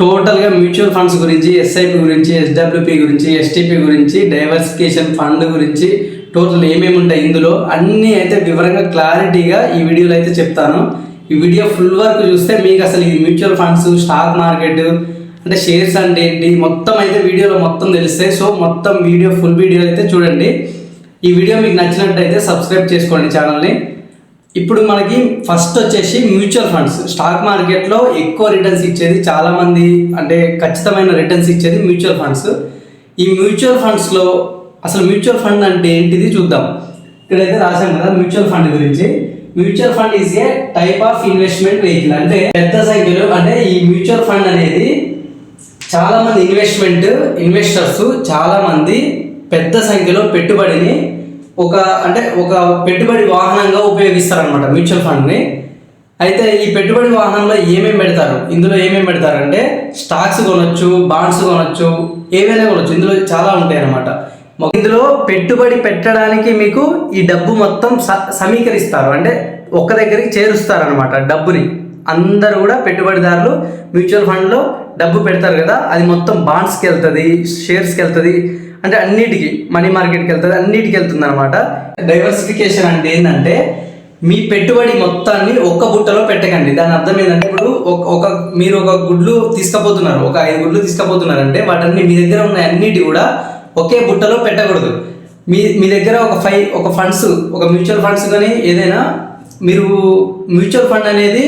టోటల్గా mutual funds గురించి SIP గురించి ఎస్డబ్ల్యూపి గురించి ఎస్టీపీ గురించి డైవర్సిఫికేషన్ ఫండ్ గురించి టోటల్ ఏమేమి ఉంటాయి ఇందులో అన్నీ అయితే వివరంగా క్లారిటీగా ఈ వీడియోలో అయితే చెప్తాను. ఈ వీడియో ఫుల్ వర్క్ చూస్తే మీకు అసలు ఈ మ్యూచువల్ ఫండ్స్ స్టాక్ మార్కెట్ అంటే షేర్స్ అంటే ఏంటి మొత్తం అయితే వీడియోలో మొత్తం తెలుస్తాయి సో మొత్తం వీడియో ఫుల్ వీడియో అయితే చూడండి. ఈ వీడియో మీకు నచ్చినట్టయితే సబ్స్క్రైబ్ చేసుకోండి ఛానల్ని. ఇప్పుడు మనకి ఫస్ట్ వచ్చేసి మ్యూచువల్ ఫండ్స్ స్టాక్ మార్కెట్లో ఎక్కువ రిటర్న్స్ ఇచ్చేది చాలామంది అంటే ఖచ్చితమైన రిటర్న్స్ ఇచ్చేది మ్యూచువల్ ఫండ్స్ ఈ మ్యూచువల్ ఫండ్స్లో అసలు మ్యూచువల్ ఫండ్ అంటే ఏంటిది చూద్దాం. ఇక్కడైతే రాశాం కదా మ్యూచువల్ ఫండ్ గురించి. Mutual fund is a type of investment vehicle అంటే పెద్ద సంఖ్యలో అంటే ఈ మ్యూచువల్ ఫండ్ అనేది చాలామంది ఇన్వెస్ట్మెంట్ ఇన్వెస్టర్స్ చాలామంది పెద్ద సంఖ్యలో పెట్టుబడిని ఒక అంటే ఒక పెట్టుబడి వాహనంగా ఉపయోగిస్తారు మ్యూచువల్ ఫండ్ని. అయితే ఈ పెట్టుబడి వాహనంలో ఏమేమి పెడతారు? ఇందులో ఏమేమి పెడతారంటే స్టాక్స్ కొనొచ్చు బాండ్స్ కొనొచ్చు ఏవైనా కొనొచ్చు. ఇందులో చాలా ఉంటాయి అన్నమాట ఇందులో పెట్టుబడి పెట్టడానికి మీకు ఈ డబ్బు మొత్తం స- సమీకరిస్తారు. అంటే ఒక్క దగ్గరికి చేరుస్తారు అనమాట డబ్బుని. అందరూ కూడా పెట్టుబడిదారులు మ్యూచువల్ ఫండ్లో డబ్బు పెడతారు కదా అది మొత్తం బాండ్స్కి వెళ్తుంది షేర్స్కి వెళ్తుంది అంటే అన్నిటికీ మనీ మార్కెట్కి వెళ్తుంది అన్నిటికి వెళ్తుంది అనమాట డైవర్సిఫికేషన్ అంటే ఏంటంటే మీ పెట్టుబడి మొత్తాన్ని ఒక్క బుట్టలో పెట్టకండి. దాని అర్థం ఏంటంటే ఇప్పుడు ఒక ఒక మీరు ఒక గుడ్లు తీసుకపోతున్నారు ఒక ఐదు గుడ్లు తీసుకపోతున్నారు అంటే వాటన్ని మీ దగ్గర ఉన్న అన్నిటి కూడా ఒకే బుట్టలో పెట్టకూడదు. మీ మీ దగ్గర ఒక ఫైవ్ ఒక ఫండ్స్ ఒక మ్యూచువల్ ఫండ్స్ కానీ ఏదైనా మీరు మ్యూచువల్ ఫండ్ అనేది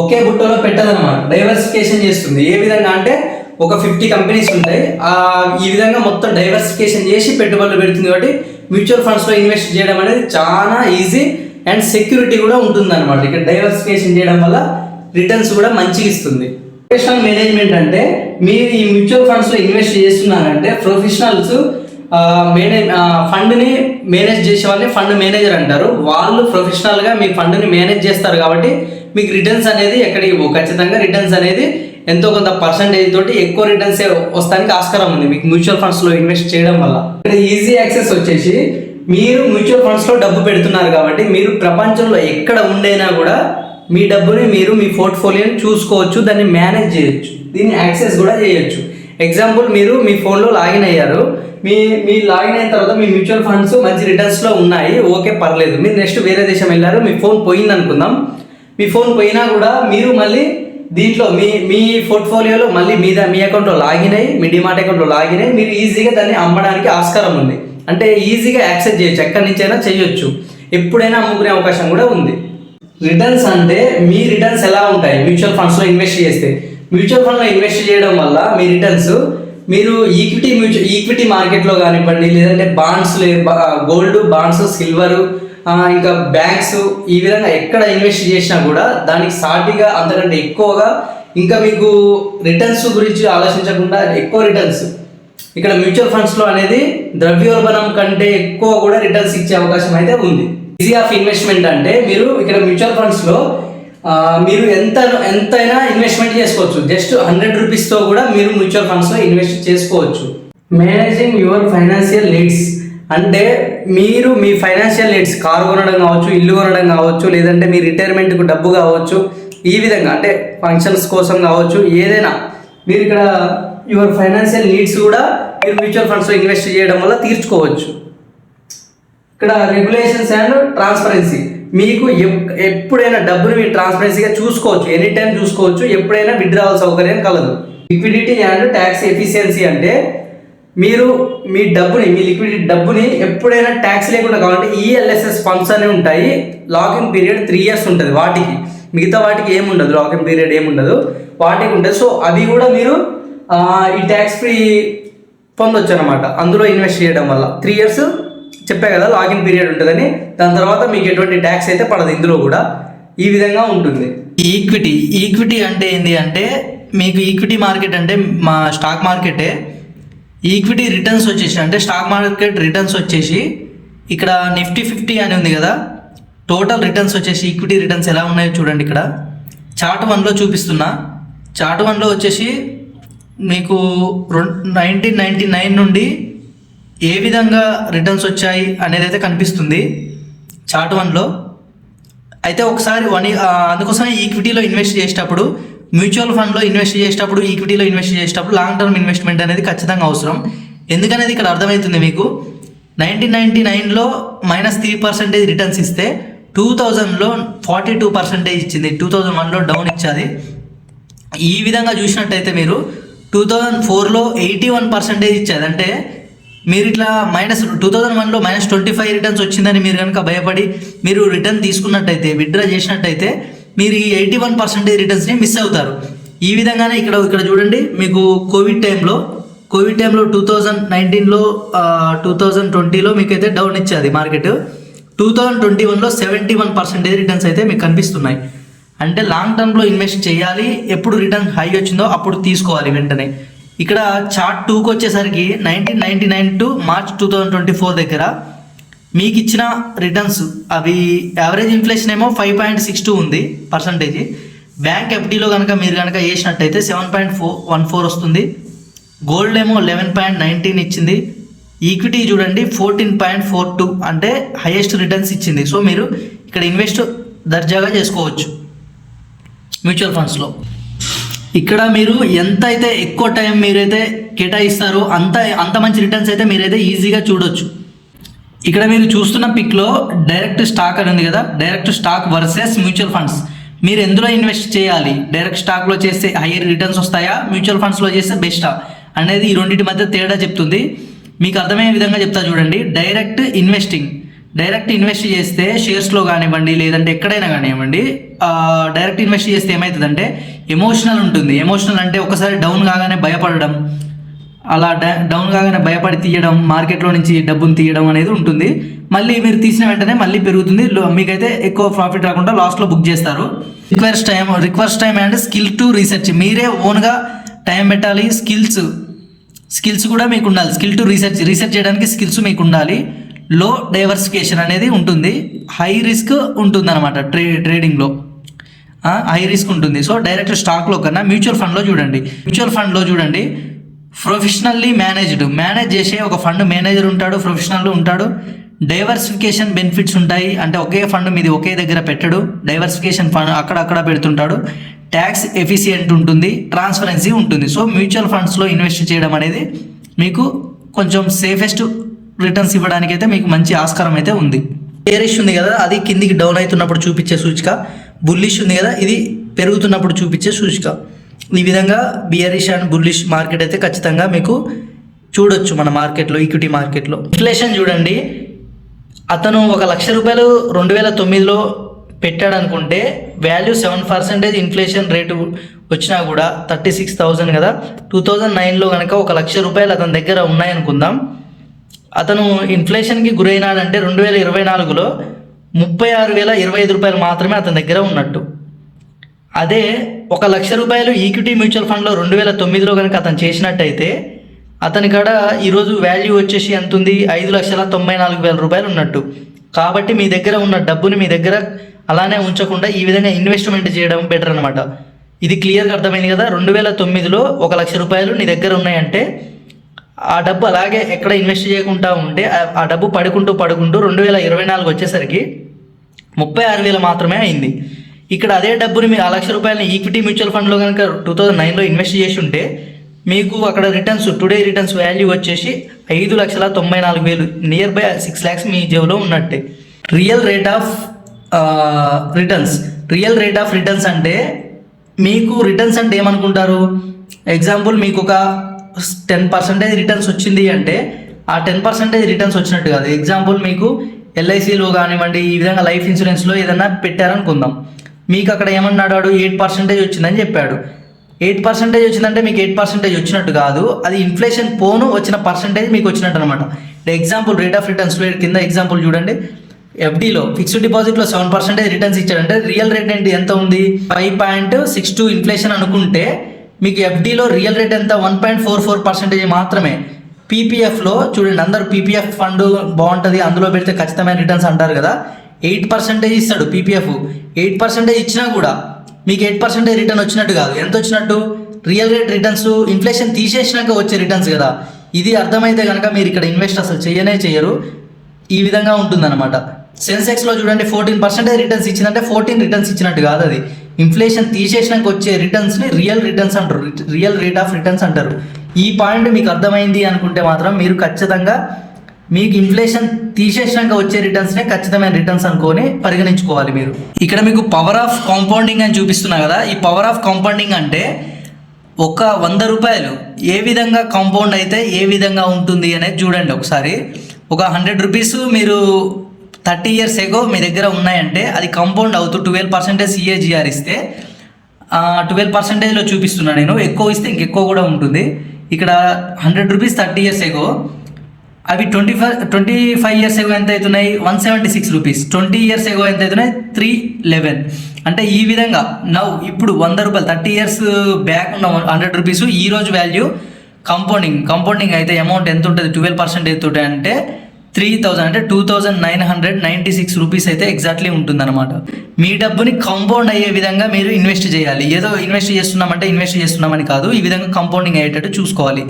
ఒకే బుట్టలో పెట్టదన్నమాట డైవర్సిఫికేషన్ చేస్తుంది. ఏ విధంగా అంటే ఒక ఫిఫ్టీ కంపెనీస్ ఉంటాయి. ఈ విధంగా మొత్తం డైవర్సిఫికేషన్ చేసి పెట్టుబడులు పెడుతుంది కాబట్టి మ్యూచువల్ ఫండ్స్లో ఇన్వెస్ట్ చేయడం అనేది చాలా ఈజీ అండ్ సెక్యూరిటీ కూడా ఉంటుంది అనమాట ఇక్కడ డైవర్సిఫికేషన్ చేయడం వల్ల రిటర్న్స్ కూడా మంచిగా ఇస్తుంది. ప్రొఫెషనల్ మేనేజ్మెంట్ అంటే మీరు ఈ మ్యూచువల్ ఫండ్స్లో ఇన్వెస్ట్ చేస్తున్నారంటే ప్రొఫెషనల్స్ మేనేజ్ ఫండ్ని మేనేజ్ చేసే వాళ్ళని ఫండ్ మేనేజర్ అంటారు. వాళ్ళు ప్రొఫెషనల్గా మీ ఫండ్ని మేనేజ్ చేస్తారు కాబట్టి మీకు రిటర్న్స్ అనేది ఎక్కడికి ఖచ్చితంగా రిటర్న్స్ అనేది ఎంతో కొంత పర్సంటేజ్ తోటి ఎక్కువ రిటర్న్స్ వస్తానికి ఆస్కారం ఉంది. మీకు మ్యూచువల్ ఫండ్స్లో ఇన్వెస్ట్ చేయడం వల్ల. ఇక్కడ ఈజీ యాక్సెస్ వచ్చేసి మీరు మ్యూచువల్ ఫండ్స్లో డబ్బు పెడుతున్నారు కాబట్టి మీరు ప్రపంచంలో ఎక్కడ ఉండైనా కూడా మీ డబ్బుని మీరు మీ పోర్ట్ఫోలియోని చూసుకోవచ్చు దాన్ని మేనేజ్ చేయొచ్చు. దీన్ని యాక్సెస్ కూడా చేయొచ్చు. ఎగ్జాంపుల్ మీరు మీ ఫోన్లో లాగిన్ అయ్యారు. మీ మీ లాగిన్ అయిన తర్వాత మీ మ్యూచువల్ ఫండ్స్ మంచి రిటర్న్స్లో ఉన్నాయి. ఓకే పర్లేదు. మీరు నెక్స్ట్ వేరే దేశం వెళ్ళారు. మీ ఫోన్ పోయింది అనుకుందాం మీ ఫోన్ పోయినా కూడా మీరు మళ్ళీ దీంట్లో మీ మీ పోర్ట్ఫోలియోలో మళ్ళీ మీద మీ అకౌంట్లో లాగిన్ అయ్యి మీ డిమాట్ అకౌంట్లో లాగిన్ అయ్యి మీరు ఈజీగా దాన్ని అమ్మడానికి ఆస్కారం ఉంది. అంటే ఈజీగా యాక్సెప్ట్ చేయొచ్చు. ఎక్కడి నుంచైనా చేయొచ్చు. ఎప్పుడైనా అమ్ముకునే అవకాశం కూడా ఉంది. రిటర్న్స్ అంటే మీ రిటర్న్స్ ఎలా ఉంటాయి? మ్యూచువల్ ఫండ్స్లో ఇన్వెస్ట్ చేస్తే. మ్యూచువల్ ఫండ్లో ఇన్వెస్ట్ చేయడం వల్ల మీ రిటర్న్స్ మీరు ఈక్విటీ మ్యూచువల్ ఈక్విటీ మార్కెట్లో కానివ్వండి లేదంటే బాండ్స్ గోల్డ్ బాండ్స్ సిల్వరు ఇంకా బ్యాంక్స్ ఈ విధంగా ఎక్కడ ఇన్వెస్ట్ చేసినా కూడా దానికి సాటిగా అంతకంటే ఎక్కువగా ఇంకా మీకు రిటర్న్స్ గురించి ఆలోచించకుండా ఎక్కువ రిటర్న్స్ ఇక్కడ మ్యూచువల్ ఫండ్స్లో అనేది ద్రవ్యోల్బణం కంటే ఎక్కువ కూడా రిటర్న్స్ ఇచ్చే అవకాశం అయితే ఉంది. ఈజీ ఆఫ్ ఇన్వెస్ట్మెంట్ అంటే మీరు ఇక్కడ మ్యూచువల్ ఫండ్స్లో మీరు ఎంత ఎంతైనా ఇన్వెస్ట్మెంట్ చేసుకోవచ్చు. జస్ట్ హండ్రెడ్ రూపీస్తో కూడా మీరు మ్యూచువల్ ఫండ్స్లో ఇన్వెస్ట్ చేసుకోవచ్చు. మేనేజింగ్ యువర్ ఫైనాన్షియల్ నీడ్స్ అంటే మీరు మీ ఫైనాన్షియల్ నీడ్స్ కారు కొనడం కావచ్చు ఇల్లు కొనడం కావచ్చు లేదంటే మీ రిటైర్మెంట్కు డబ్బు కావచ్చు ఈ విధంగా అంటే ఫంక్షన్స్ కోసం కావచ్చు ఏదైనా మీరు ఇక్కడ యువర్ ఫైనాన్షియల్ నీడ్స్ కూడా మీరు మ్యూచువల్ ఫండ్స్లో ఇన్వెస్ట్ చేయడం వల్ల తీర్చుకోవచ్చు. ఇక్కడ రెగ్యులేషన్స్ అండ్ ట్రాన్స్పరెన్సీ మీకు ఎప్- ఎప్పుడైనా డబ్బుని మీరు ట్రాన్స్పరెన్సీగా చూసుకోవచ్చు ఎనీ టైం చూసుకోవచ్చు ఎప్పుడైనా విత్డ్రావల్ సౌకర్యం కలదు. లిక్విడిటీ అండ్ ట్యాక్స్ ఎఫిషియన్సీ అంటే మీరు మీ డబ్బుని మీ లిక్విడిటీ డబ్బుని ఎప్పుడైనా ట్యాక్స్ లేకుండా కావాలంటే ఈఎల్ఎస్ఎస్ ఫండ్స్ అనేవి ఉంటాయి. లాకింగ్ పీరియడ్ త్రీ ఇయర్స్ ఉంటుంది వాటికి. మిగతా వాటికి ఏముండదు. లాకింగ్ పీరియడ్ ఏముండదు. వాటికి ఉంటుంది. సో అవి కూడా మీరు ఈ ట్యాక్స్ ఫ్రీ పొందొచ్చు అనమాట అందులో ఇన్వెస్ట్ చేయడం వల్ల. త్రీ ఇయర్స్ చెప్పా కదా లాగిన్ పీరియడ్ ఉంటుందని. దాని తర్వాత మీకు ఎటువంటి ట్యాక్స్ అయితే పడదు ఇందులో కూడా. ఈ విధంగా ఉంటుంది. ఈక్విటీ ఈక్విటీ అంటే ఏంటి అంటే మీకు ఈక్విటీ మార్కెట్ అంటే మా స్టాక్ మార్కెటే ఈక్విటీ రిటర్న్స్ వచ్చేసి అంటే స్టాక్ మార్కెట్ రిటర్న్స్ వచ్చేసి ఇక్కడ నిఫ్టీ ఫిఫ్టీ అని ఉంది కదా టోటల్ రిటర్న్స్ వచ్చేసి ఈక్విటీ రిటర్న్స్ ఎలా ఉన్నాయో చూడండి ఇక్కడ. చార్ట్ వన్లో చూపిస్తున్నా. చార్ట్ వన్లో వచ్చేసి మీకు నైన్టీన్ నైంటీ నైన్ నుండి ఏ విధంగా రిటర్న్స్ వచ్చాయి అనేది అయితే కనిపిస్తుంది చార్ట్ వన్లో. అయితే ఒకసారి వన్ అందుకోసం ఈక్విటీలో ఇన్వెస్ట్ చేసేటప్పుడు మ్యూచువల్ ఫండ్లో ఇన్వెస్ట్ చేసేటప్పుడు ఈక్విటీలో ఇన్వెస్ట్ చేసేటప్పుడు లాంగ్ టర్మ్ ఇన్వెస్ట్మెంట్ అనేది ఖచ్చితంగా అవసరం. ఎందుకనేది ఇక్కడ అర్థమవుతుంది మీకు? నైన్టీన్ నైన్టీ నైన్లో మైనస్ త్రీ పర్సెంటేజ్ రిటర్న్స్ ఇస్తే టూ థౌజండ్లో ఫార్టీ టూ పర్సెంటేజ్ ఇచ్చింది. టూ థౌజండ్ వన్లో డౌన్ ఇచ్చాది. ఈ విధంగా చూసినట్టయితే మీరు టూ థౌజండ్ ఫోర్లో ఎయిటీ వన్ పర్సెంటేజ్ ఇచ్చేది. అంటే మీరు ఇట్లా మైనస్ టూ థౌజండ్ వన్లో మైనస్ ట్వంటీ ఫైవ్ రిటర్న్స్ వచ్చిందని మీరు కనుక భయపడి మీరు రిటర్న్ తీసుకున్నట్టయితే విత్డ్రా చేసినట్టయితే మీరు ఈ ఎయిటీ వన్ పర్సెంటేజ్ రిటర్న్స్ని మిస్ అవుతారు. ఈ విధంగానే ఇక్కడ ఇక్కడ చూడండి మీకు కోవిడ్ టైంలో కోవిడ్ టైంలో టూ థౌజండ్ నైన్టీన్లో టూ థౌజండ్ ట్వంటీలో మీకు అయితే డౌన్ ఇచ్చేది మార్కెట్ టూ థౌజండ్ ట్వంటీ వన్లో సెవెంటీ వన్ పర్సెంటేజ్ రిటర్న్స్ అయితే మీకు కనిపిస్తున్నాయి. అంటే లాంగ్ టర్మ్లో ఇన్వెస్ట్ చేయాలి ఎప్పుడు రిటర్న్ హై వచ్చిందో అప్పుడు తీసుకోవాలి వెంటనే. ఇక్కడ చార్ట్ టూకి వచ్చేసరికి nineteen ninety nine to March two thousand twenty four దగ్గర మీకు ఇచ్చిన రిటర్న్స్ అవి యావరేజ్ ఇన్ఫ్లేషన్ ఏమో ఫైవ్ పాయింట్ సిక్స్ టూ ఉంది పర్సంటేజ్ బ్యాంక్ ఎఫ్డీలో కనుక మీరు కనుక వేసినట్టయితే seven point four one four వస్తుంది. గోల్డ్ ఏమో లెవెన్ పాయింట్ నైన్టీన్ ఇచ్చింది. ఈక్విటీ చూడండి ఫోర్టీన్ పాయింట్ ఫోర్ టూ అంటే హైయెస్ట్ రిటర్న్స్ ఇచ్చింది. సో మీరు ఇక్కడ ఇన్వెస్ట్ దర్జాగా చేసుకోవచ్చు మ్యూచువల్ ఫండ్స్లో. ఇక్కడ మీరు ఎంత అయితే ఎక్కువ టైం మీరైతే కేటాయిస్తారో అంత అంత మంచి రిటర్న్స్ అయితే మీరైతే ఈజీగా చూడొచ్చు. ఇక్కడ మీరు చూస్తున్న పిక్లో డైరెక్ట్ స్టాక్ అని ఉంది కదా direct stock versus mutual funds మీరు ఎందులో ఇన్వెస్ట్ చేయాలి? డైరెక్ట్ స్టాక్లో చేస్తే హైయర్ రిటర్న్స్ వస్తాయా? మ్యూచువల్ ఫండ్స్లో చేస్తే బెస్టా అనేది ఈ రెండింటి మధ్య తేడా చెప్తుంది. మీకు అర్థమయ్యే విధంగా చెప్తా చూడండి. డైరెక్ట్ ఇన్వెస్టింగ్ డైరెక్ట్ ఇన్వెస్ట్ చేస్తే షేర్స్లో కానివ్వండి లేదంటే ఎక్కడైనా కానివ్వండి డైరెక్ట్ ఇన్వెస్ట్ చేస్తే ఏమవుతుందంటే ఎమోషనల్ ఉంటుంది. ఎమోషనల్ అంటే ఒకసారి డౌన్ కాగానే భయపడడం. అలా డౌన్ కాగానే భయపడి తీయడం మార్కెట్లో నుంచి డబ్బును తీయడం అనేది ఉంటుంది. మళ్ళీ మీరు తీసిన వెంటనే మళ్ళీ పెరుగుతుంది. మీకైతే ఎక్కువ ప్రాఫిట్ రాకుండా లాస్ట్లో బుక్ చేస్తారు. Request time request time and skill to research మీరే ఓన్గా టైం పెట్టాలి. స్కిల్స్ స్కిల్స్ కూడా మీకు ఉండాలి స్కిల్ టు రీసెర్చ్ రీసెర్చ్ చేయడానికి స్కిల్స్ మీకు ఉండాలి లో డైవర్సిఫికేషన్ అనేది ఉంటుంది. హై రిస్క్ ఉంటుంది అనమాట ట్రే ట్రేడింగ్లో హై రిస్క్ ఉంటుంది. సో డైరెక్ట్ స్టాక్లో కన్నా మ్యూచువల్ ఫండ్లో చూడండి. మ్యూచువల్ ఫండ్లో చూడండి. Professionally managed. మేనేజ్ చేసే ఒక ఫండ్ మేనేజర్ ఉంటాడు ప్రొఫెషనల్ ఉంటాడు. డైవర్సిఫికేషన్ బెనిఫిట్స్ ఉంటాయి. అంటే ఒకే ఫండ్ మీది ఒకే దగ్గర పెట్టడు. డైవర్సిఫికేషన్ ఫండ్ అక్కడక్కడ పెడుతుంటాడు. ట్యాక్స్ ఎఫిషియెంట్ ఉంటుంది. ట్రాన్స్పరెన్సీ ఉంటుంది. సో మ్యూచువల్ ఫండ్స్లో ఇన్వెస్ట్ చేయడం అనేది మీకు కొంచెం సేఫెస్ట్ రిటర్న్స్ ఇవ్వడానికి అయితే మీకు మంచి ఆస్కారం అయితే ఉంది. బేరిష్ ఉంది కదా? అది కిందికి డౌన్ అవుతున్నప్పుడు చూపించే సూచిక. బుల్లిష్ ఉంది కదా? ఇది పెరుగుతున్నప్పుడు చూపించే సూచిక. ఈ విధంగా బియరిష్ అండ్ బుల్లిష్ మార్కెట్ అయితే ఖచ్చితంగా మీకు చూడొచ్చు మన మార్కెట్లో ఈక్విటీ మార్కెట్లో. ఇన్ఫ్లేషన్ చూడండి. అతను ఒక లక్ష రూపాయలు రెండు వేల తొమ్మిదిలో పెట్టాడు అనుకుంటే value seven percentage inflation rate వచ్చినా కూడా థర్టీ సిక్స్ థౌజండ్ కదా టూ థౌజండ్ నైన్లో కనుక ఒక లక్ష రూపాయలు అతని దగ్గర ఉన్నాయనుకుందాం. అతను ఇన్ఫ్లేషన్కి గురైనాడంటే రెండు వేల ఇరవై నాలుగులో ముప్పై ఆరు వేల ఇరవై ఐదు రూపాయలు మాత్రమే అతని దగ్గర ఉన్నట్టు. అదే ఒక లక్ష రూపాయలు ఈక్విటీ మ్యూచువల్ ఫండ్లో రెండు వేల తొమ్మిదిలో కనుక అతను చేసినట్టయితే అతని కాడ ఈరోజు వాల్యూ వచ్చేసి ఎంత ఉంది ఐదు లక్షల తొంభై నాలుగు వేల రూపాయలు ఉన్నట్టు. కాబట్టి మీ దగ్గర ఉన్న డబ్బుని మీ దగ్గర అలానే ఉంచకుండా ఈ విధంగా ఇన్వెస్ట్మెంట్ చేయడం బెటర్ అనమాట ఇది క్లియర్గా అర్థమైంది కదా? రెండు వేల తొమ్మిదిలో ఒక లక్ష రూపాయలు నీ దగ్గర ఉన్నాయంటే ఆ డబ్బు అలాగే ఎక్కడ ఇన్వెస్ట్ చేయకుండా ఉంటే ఆ- ఆ డబ్బు పడుకుంటూ పడుకుంటూ రెండు వేల ఇరవై నాలుగు వచ్చేసరికి ముప్పై ఆరు వేలు మాత్రమే అయింది. ఇక్కడ అదే డబ్బుని మీరు ఆ లక్ష రూపాయలని ఈక్విటీ మ్యూచువల్ ఫండ్లో కనుక టూ థౌజండ్ నైన్లో ఇన్వెస్ట్ చేసి ఉంటే మీకు అక్కడ రిటర్న్స్ టుడే రిటర్న్స్ వాల్యూ వచ్చేసి ఐదు లక్షల తొంభై నాలుగు వేలు నియర్ బై సిక్స్ ల్యాక్స్ మీ జేబులో ఉన్నట్టే. Real rate of returns. Real rate of returns అంటే మీకు రిటర్న్స్ అంటే ఏమనుకుంటారు? ఎగ్జాంపుల్ మీకు ఒక టెన్ పర్సెంటేజ్ రిటర్న్స్ వచ్చింది అంటే ఆ టెన్ పర్సెంటేజ్ రిటర్న్స్ వచ్చినట్టు కాదు. ఎగ్జాంపుల్ మీకు ఎల్ఐసిలో కానివ్వండి ఈ విధంగా లైఫ్ ఇన్సూరెన్స్లో ఏదైనా పెట్టారనుకుందాం. మీకు అక్కడ ఏమన్నాడు ఎయిట్ పర్సెంటేజ్ వచ్చిందని చెప్పాడు. ఎయిట్ పర్సెంటేజ్ వచ్చిందంటే మీకు ఎయిట్ పర్సెంటేజ్ వచ్చినట్టు కాదు. అది ఇన్ఫ్లేషన్ పోను వచ్చిన పర్సెంటేజ్ మీకు వచ్చినట్టు అనమాట ఎగ్జాంపుల్ రేట్ ఆఫ్ రిటర్న్స్ కింద ఎగ్జాంపుల్ చూడండి. ఎఫ్డీలో ఫిక్స్డ్ డిపాజిట్లో సెవెన్ పర్సెంటేజ్ రిటర్న్స్ ఇచ్చాడంటే రియల్ రేట్ ఏంటి? ఎంత ఉంది? Five point six two inflation అనుకుంటే మీకు ఎఫ్డీలో రియల్ రేట్ ఎంత? One point four four percentage మాత్రమే. పీపీఎఫ్లో చూడండి అందరు పీపీఎఫ్ ఫండ్ బాగుంటుంది అందులో పెడితే ఖచ్చితమైన రిటర్న్స్ అంటారు కదా. ఎయిట్ పర్సెంటేజ్ ఇస్తాడు పీపీఎఫ్. ఎయిట్ పర్సెంటేజ్ ఇచ్చినా కూడా మీకు ఎయిట్ పర్సెంటేజ్ రిటర్న్ వచ్చినట్టు కాదు. ఎంత వచ్చినట్టు? రియల్ రేట్ రిటర్న్స్ ఇన్ఫ్లేషన్ తీసేసినాక వచ్చే రిటర్న్స్ కదా. ఇది అర్థమైతే కనుక మీరు ఇక్కడ ఇన్వెస్ట్ అసలు చేయనే చేయరు. ఈ విధంగా ఉంటుందన్నమాట. సెన్సెక్స్లో చూడండి ఫోర్టీన్ పర్సెంటేజ్ రిటర్న్స్ ఇచ్చిందంటే ఫోర్టీన్ రిటర్న్స్ ఇచ్చినట్టు కాదు అది. ఇన్ఫ్లేషన్ తీసేసినాక వచ్చే రిటర్న్స్ని రియల్ రిటర్న్స్ అంటారు. రియల్ రేట్ ఆఫ్ రిటర్న్స్ అంటారు. ఈ పాయింట్ మీకు అర్థమైంది అనుకుంటే మాత్రం మీరు ఖచ్చితంగా మీకు ఇన్ఫ్లేషన్ తీసేసినాక వచ్చే రిటర్న్స్నే ఖచ్చితమైన రిటర్న్స్ అనుకొని పరిగణించుకోవాలి మీరు. ఇక్కడ మీకు పవర్ ఆఫ్ కాంపౌండింగ్ అని చూపిస్తున్నా కదా ఈ పవర్ ఆఫ్ కాంపౌండింగ్ అంటే ఒక వంద రూపాయలు ఏ విధంగా కాంపౌండ్ అయితే ఏ విధంగా ఉంటుంది అనేది చూడండి ఒకసారి. ఒక హండ్రెడ్ రూపీస్ మీరు థర్టీ ఇయర్స్ ఎగో మీ దగ్గర ఉన్నాయంటే అది కాంపౌండ్ అవుతూ ట్వెల్వ్ పర్సెంటేజ్ సిఏజిఆర్ ఇస్తే ట్వెల్వ్ పర్సెంటేజ్లో చూపిస్తున్నా నేను. ఎక్కువ ఇస్తే ఇంకెక్కువ కూడా ఉంటుంది. ఇక్కడ hundred rupees thirty years ago అవి twenty five twenty five years ago ఎంత అవుతున్నాయి? One seventy six rupees. Twenty years ago ఎంత అవుతున్నాయి? Three eleven. అంటే ఈ విధంగా నవ్ ఇప్పుడు వంద రూపాయలు థర్టీ ఇయర్స్ బ్యాక్ ఉన్న హండ్రెడ్ రూపీస్ ఈ రోజు వాల్యూ కంపౌండింగ్ కంపౌండింగ్ అయితే అమౌంట్ ఎంత ఉంటుంది? ట్వెల్వ్ పర్సెంట్ ఎంత అంటే త్రీ థౌజండ్ అంటే two thousand nine hundred ninety six rupees అయితే ఎగ్జాక్ట్లీ ఉంటుందన్నమాట. మీ డబ్బుని కంపౌండ్ అయ్యే విధంగా మీరు ఇన్వెస్ట్ చేయాలి. ఏదో ఇన్వెస్ట్ చేస్తున్నామంటే ఇన్వెస్ట్ చేస్తున్నామని కాదు ఈ విధంగా కంపౌండింగ్ అయ్యేటట్టు చూసుకోవాలి.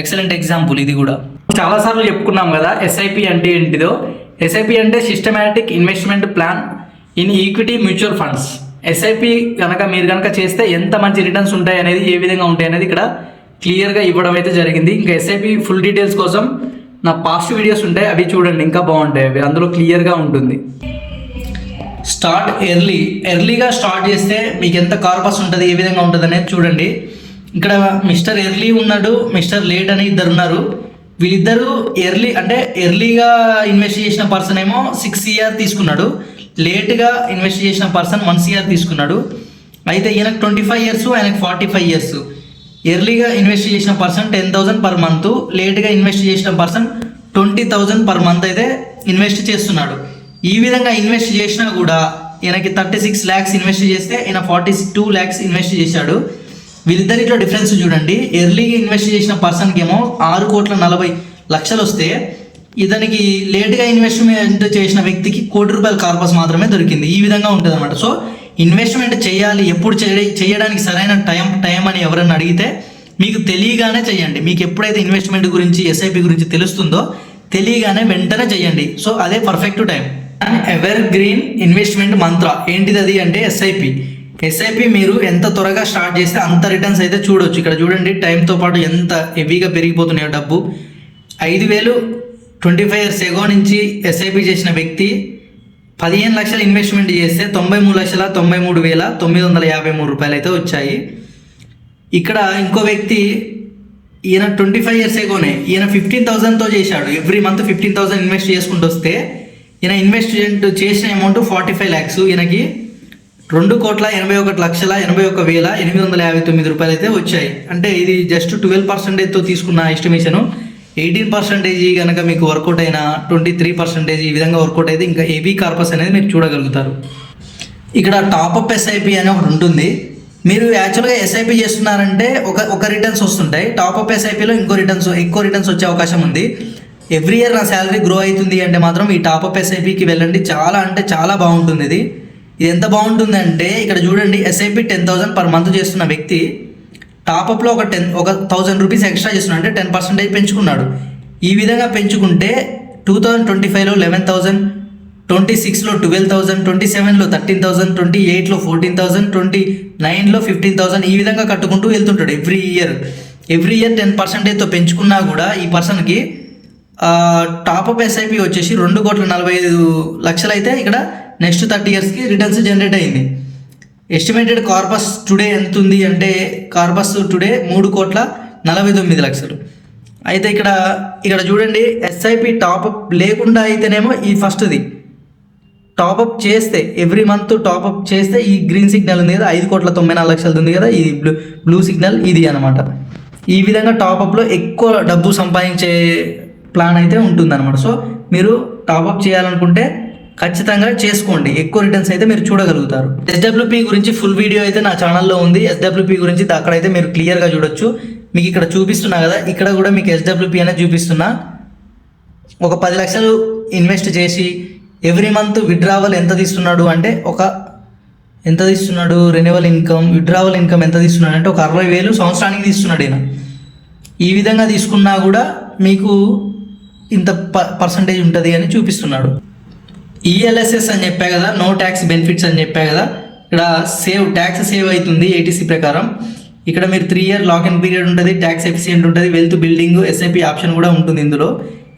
ఎక్సలెంట్ ఎగ్జాంపుల్ ఇది కూడా. చాలాసార్లు చెప్పుకున్నాం కదా ఎస్ఐపి అంటే ఏంటిదో? ఎస్ఐపి అంటే systematic investment plan in equity mutual funds SIP కనుక మీరు కనుక చేస్తే ఎంత మంచి రిటర్న్స్ ఉంటాయి అనేది ఏ విధంగా ఉంటాయి అనేది ఇక్కడ క్లియర్గా ఇవ్వడం అయితే జరిగింది. ఇంకా ఎస్ఐపి ఫుల్ డీటెయిల్స్ కోసం నా పాస్ట్ వీడియోస్ ఉంటాయి అవి చూడండి ఇంకా బాగుంటాయి అవి. అందులో క్లియర్గా ఉంటుంది. స్టార్ట్ ఎర్లీ ఎర్లీగా స్టార్ట్ చేస్తే మీకు ఎంత కార్పస్ ఉంటుంది ఏ విధంగా ఉంటుంది అనేది చూడండి. ఇక్కడ మిస్టర్ ఎర్లీ ఉన్నాడు మిస్టర్ లేట్ అని ఇద్దరు ఉన్నారు. వీళ్ళిద్దరూ ఎర్లీ అంటే ఎర్లీగా ఇన్వెస్ట్ చేసిన పర్సన్ ఏమో సిక్స్ ఇయర్ తీసుకున్నాడు. లేట్గా ఇన్వెస్ట్ చేసిన పర్సన్ వన్ ఇయర్ తీసుకున్నాడు. అయితే ఈయనకు ట్వంటీ ఫైవ్ ఇయర్స్ ఆయనకు ఫార్టీ ఫైవ్ ఇయర్స్ ఎర్లీగా ఇన్వెస్ట్ చేసిన person ten thousand per month లేట్గా ఇన్వెస్ట్ చేసిన person twenty thousand per month అయితే ఇన్వెస్ట్ చేస్తున్నాడు. ఈ విధంగా ఇన్వెస్ట్ చేసినా కూడా ఈయనకి థర్టీ సిక్స్ ల్యాక్స్ ఇన్వెస్ట్ చేస్తే ఈయన ఫార్టీ టూ ల్యాక్స్ ఇన్వెస్ట్ చేశాడు. వీళ్ళిద్దరిట్లో డిఫరెన్స్ చూడండి. ఎర్లీగా ఇన్వెస్ట్ చేసిన పర్సన్కి ఏమో ఆరు కోట్ల నలభై లక్షలు వస్తే ఇతనికి లేట్గా ఇన్వెస్ట్మెంట్ చేసిన వ్యక్తికి కోటి రూపాయల కార్పస్ మాత్రమే దొరికింది. ఈ విధంగా ఉంటుంది అనమాట సో ఇన్వెస్ట్మెంట్ చేయాలి ఎప్పుడు చేయడానికి సరైన టైం టైం అని ఎవరైనా అడిగితే మీకు తెలియగానే చేయండి. మీకు ఎప్పుడైతే ఇన్వెస్ట్మెంట్ గురించి ఎస్ఐపి గురించి తెలుస్తుందో తెలియగానే వెంటనే చేయండి. సో అదే perfect time. Evergreen investment mantra. ఏంటిది అది అంటే ఎస్ఐపి ఎస్ఐపి మీరు ఎంత త్వరగా స్టార్ట్ చేస్తే అంత రిటర్న్స్ అయితే చూడొచ్చు. ఇక్కడ చూడండి టైంతో పాటు ఎంత హెవీగా పెరిగిపోతున్నాయో డబ్బు. ఐదు వేలు ట్వంటీ ఫైవ్ ఇయర్స్ ఎగో నుంచి ఎస్ఐపి చేసిన వ్యక్తి పదిహేను లక్షలు ఇన్వెస్ట్మెంట్ చేస్తే తొంభై మూడు లక్షల తొంభై మూడు వేల తొమ్మిది వందల యాభై మూడు రూపాయలు అయితే వచ్చాయి. ఇక్కడ ఇంకో వ్యక్తి ఈయన ట్వంటీ ఫైవ్ ఇయర్స్ ఎగోనే ఈయన ఫిఫ్టీన్ థౌసండ్తో చేశాడు. Every month fifteen thousand invest చేసుకుంటూ వస్తే ఈయన ఇన్వెస్ట్మెంట్ చేసిన అమౌంట్ ఫార్టీ ఫైవ్ ల్యాక్స్ ఈయనకి రెండు కోట్ల ఎనభై ఒకటి లక్షల ఎనభై ఒక వేల ఎనిమిది వందల యాభై తొమ్మిది రూపాయలు అయితే వచ్చాయి. అంటే ఇది జస్ట్ ట్వెల్వ్ పర్సెంటేజ్తో తీసుకున్న ఎస్టిమేషన్ ఎయిటీన్ పర్సెంటేజ్ కనుక మీకు వర్కౌట్ అయినా ట్వంటీ త్రీ పర్సెంటేజ్ ఈ విధంగా వర్కౌట్ అయితే ఇంకా ఏబీ కార్పస్ అనేది మీరు చూడగలుగుతారు. ఇక్కడ టాప్అప్ ఎస్ఐపి అని ఒకటి ఉంటుంది. మీరు యాక్చువల్గా ఎస్ఐపి చేస్తున్నారంటే ఒక ఒక రిటర్న్స్ వస్తుంటాయి. టాప్అప్ ఎస్ఐపిలో ఇంకో రిటర్న్స్ ఎక్కువ రిటర్న్స్ వచ్చే అవకాశం ఉంది. ఎవ్రీ ఇయర్ నా శాలరీ గ్రో అవుతుంది అంటే మాత్రం ఈ టాప్అప్ ఎస్ఐపికి వెళ్ళండి. చాలా అంటే చాలా బాగుంటుంది ఇది. ఇది ఎంత బాగుంటుందంటే ఇక్కడ చూడండి SIP ten thousand per month చేస్తున్న వ్యక్తి టాపప్లో ఒక టెన్ ఒక థౌజండ్ రూపీస్ ఎక్స్ట్రా చేస్తున్నాడు అంటే టెన్ పర్సెంటేజ్ పెంచుకున్నాడు. ఈ విధంగా పెంచుకుంటే టూ థౌజండ్ ట్వంటీ ఫైవ్లో లెవెన్ థౌజండ్ ట్వంటీ సిక్స్లో ట్వెల్వ్ థౌసండ్ ట్వంటీ సెవెన్లో థర్టీన్ థౌసండ్ ట్వంటీ ఎయిట్లో ఫోర్టీన్ థౌసండ్ ట్వంటీ నైన్లో ఫిఫ్టీన్ థౌసండ్ ఈ విధంగా కట్టుకుంటూ వెళ్తుంటాడు every year every year ten పర్సెంటేజ్తో పెంచుకున్నా కూడా ఈ పర్సన్కి టాప్అప్ ఎస్ఐపి వచ్చేసి రెండు కోట్ల నలభై ఐదు లక్షలు అయితే ఇక్కడ నెక్స్ట్ థర్టీ ఇయర్స్కి రిటర్న్స్ జనరేట్ అయింది. ఎస్టిమేటెడ్ కార్పస్ టుడే ఎంత ఉంది అంటే కార్పస్ టుడే మూడు కోట్ల నలభై తొమ్మిది లక్షలు. అయితే ఇక్కడ ఇక్కడ చూడండి ఎస్ఐపి టాప్అప్ లేకుండా అయితేనేమో ఈ ఫస్ట్ది టాప్అప్ చేస్తే ఎవ్రీ మంత్ టాప్అప్ చేస్తే ఈ గ్రీన్ సిగ్నల్ ఉంది కదా ఐదు కోట్ల తొంభై నాలుగు లక్షలు ఉంది కదా ఇది బ్లూ బ్లూ సిగ్నల్ ఇది అనమాట ఈ విధంగా టాప్అప్లో ఎక్కువ డబ్బు సంపాదించే ప్లాన్ అయితే ఉంటుందన్నమాట. సో మీరు టాప్అప్ చేయాలనుకుంటే ఖచ్చితంగా చేసుకోండి. ఎక్కువ రిటర్న్స్ అయితే మీరు చూడగలుగుతారు. ఎస్డబ్ల్యూపీ గురించి ఫుల్ వీడియో అయితే నా ఛానల్లో ఉంది. ఎస్డబ్ల్యూపీ గురించి అక్కడైతే మీరు క్లియర్గా చూడొచ్చు. మీకు ఇక్కడ చూపిస్తున్నా కదా ఇక్కడ కూడా మీకు ఎస్డబ్ల్యూపీ అనేది చూపిస్తున్నా. ఒక పది లక్షలు ఇన్వెస్ట్ చేసి ఎవ్రీ మంత్ విడ్రావల్ ఎంత తీస్తున్నాడు అంటే ఒక ఎంత తీస్తున్నాడు? రెన్యువల్ ఇన్కమ్ విడ్రావల్ ఇన్కమ్ ఎంత తీస్తున్నాడు అంటే ఒక అరవై వేలు సంవత్సరానికి తీస్తున్నాడు ఈయన. ఈ విధంగా తీసుకున్నా కూడా మీకు ఇంత ప పర్సంటేజ్ ఉంటుంది అని చూపిస్తున్నాడు. ఈఎల్ఎస్ఎస్ అని చెప్పా కదా నో ట్యాక్స్ బెనిఫిట్స్ అని చెప్పా కదా ఇక్కడ సేవ్ ట్యాక్స్ సేవ్ అవుతుంది ఏటీసీ ప్రకారం. ఇక్కడ మీరు three year lock in period ఉంటుంది ట్యాక్స్ ఎఫిషియెంట్ ఉంటుంది వెల్త్ బిల్డింగ్ ఎస్ఐపి ఆప్షన్ కూడా ఉంటుంది ఇందులో.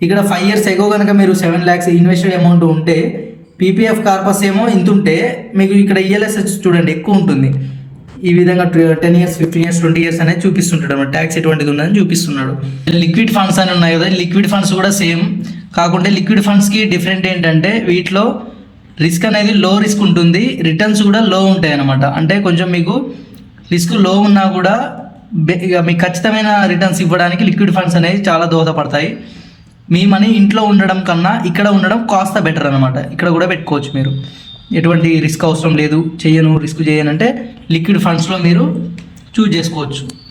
ఇక్కడ ఫైవ్ ఇయర్స్ ఎగో కనుక మీరు సెవెన్ ల్యాక్స్ ఇన్వెస్టెడ్ అమౌంట్ ఉంటే పీపీఎఫ్ కార్పస్ ఏమో ఇంత ఉంటే మీకు ఇక్కడ ఈఎల్ఎస్ఎస్ చూడండి ఎక్కువ ఉంటుంది. ఈ విధంగా ten years fifteen years twenty years అనేది చూపిస్తుంటాడు అన్నమాట. ట్యాక్స్ ఎటువంటిది ఉన్నదని చూపిస్తున్నాడు. లిక్విడ్ ఫండ్స్ అని ఉన్నాయి కదా లిక్విడ్ ఫండ్స్ కూడా సేమ్ కాకుంటే లిక్విడ్ ఫండ్స్కి డిఫరెంట్ ఏంటంటే వీటిలో రిస్క్ అనేది లో రిస్క్ ఉంటుంది రిటర్న్స్ కూడా లో ఉంటాయి అన్నమాట. అంటే కొంచెం మీకు రిస్క్లో ఉన్నా కూడా బె- ఇక మీకు ఖచ్చితమైన రిటర్న్స్ ఇవ్వడానికి లిక్విడ్ ఫండ్స్ అనేవి చాలా దోహదపడతాయి. మీ మనీ ఇంట్లో ఉండడం కన్నా ఇక్కడ ఉండడం కాస్త బెటర్ అనమాట ఇక్కడ కూడా పెట్టుకోవచ్చు మీరు. ఎటువంటి రిస్క్ అవసరం లేదు చేయను రిస్క్ చేయను అంటే లిక్విడ్ ఫండ్స్లో మీరు చూజ్ చేసుకోవచ్చు.